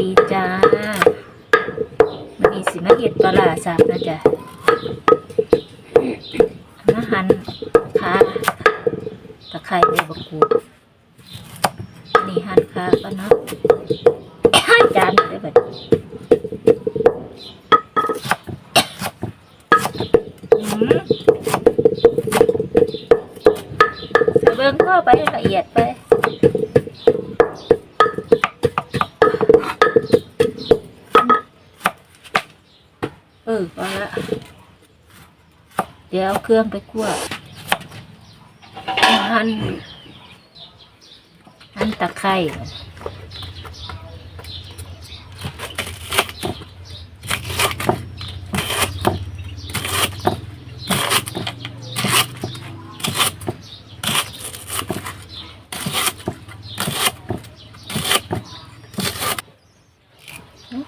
ดีจ้ามันมีสิมาเห็ดปลาร้าสับนะจ๊ะมาหั่นขาตะไคร้ใบมะกรูดนี่หั่นขาก็เนาะจานได้แบบเบิ้งเข้าไปละเอียดไป ออพอละเดี๋ยวเอาเครื่องไปคั่วหั่นหั่นตะไคร้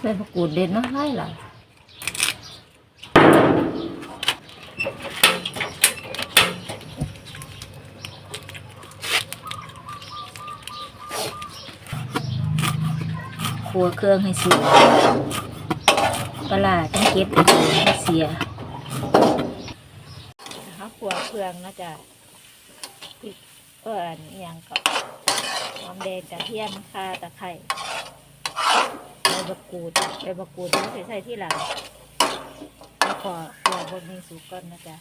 ใส่มะกรูดเด่นเนาะไล่หลาย ขัวเครื่องให้สุกปลาร้าจังเก็บให้เสียนะคะขัวเครื่องนะจ๊ะพริกเอ่อนอหย่างกับหอมแดงกระเทียมข่าตะไคร้ใบมะกรูดใบมะกรูดนี่ใส่ใส่ที่หลังแล้วก็ขัวบนนี้สุกก่อนนะจ๊ะ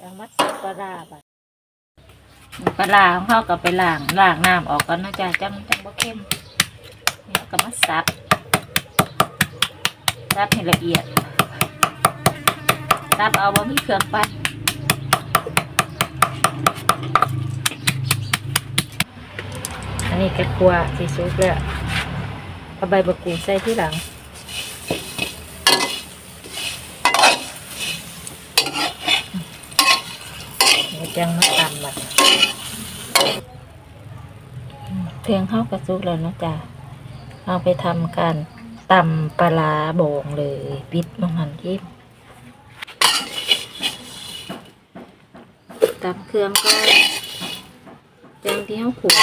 ยังมัดใส่ปลาร้าบัดปลาร้าของเขาก็ไปล้างล้างน้ำออกก่อนนะจ๊ะจังจังบ่เข้ม เนี่ยก็มาซับซับให้ละเอียดซับเอาบ่มีเครื่องปั้นอันนี้กระคัวสีซุปแล้วเอาใบมะกูใส่ที่หลังเดี๋ยวจังมาตำมันเพียงเข้ากระซุกแล้วนะจ๊ะ เอาไปทำการตำปลาบองเลยปิดมังหันทิมตำเครื่องก็แจงที่เขาขูด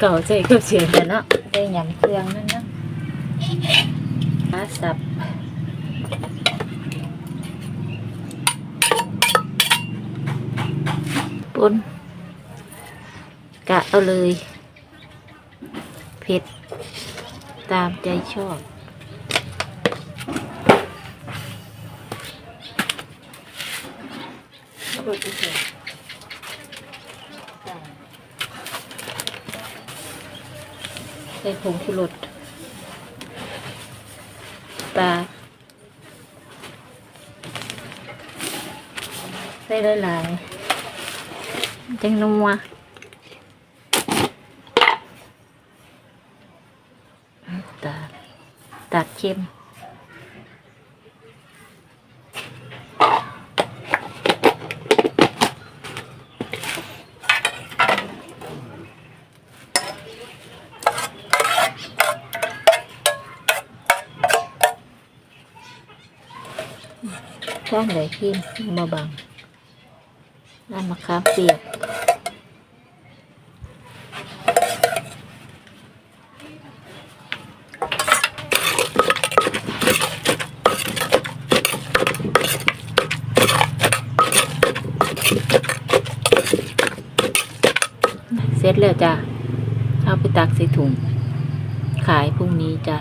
เก่าใจกับเสียงแต่เนาะได้ยำเครื่องนั่นเนาะปลาสับปนกะเอาเลยเผ็ดตามใจชอบเอาไปเถอะ ใส่ผงชูรสปลาใส่หลายๆจังนัวตัดตัดเข็ม ข้างไหนเข้มมาบังน้ำมะขามเปียกเสร็จแล้วจ้ะ เอาไปตักใส่ถุง ขายพรุ่งนี้จ้ะ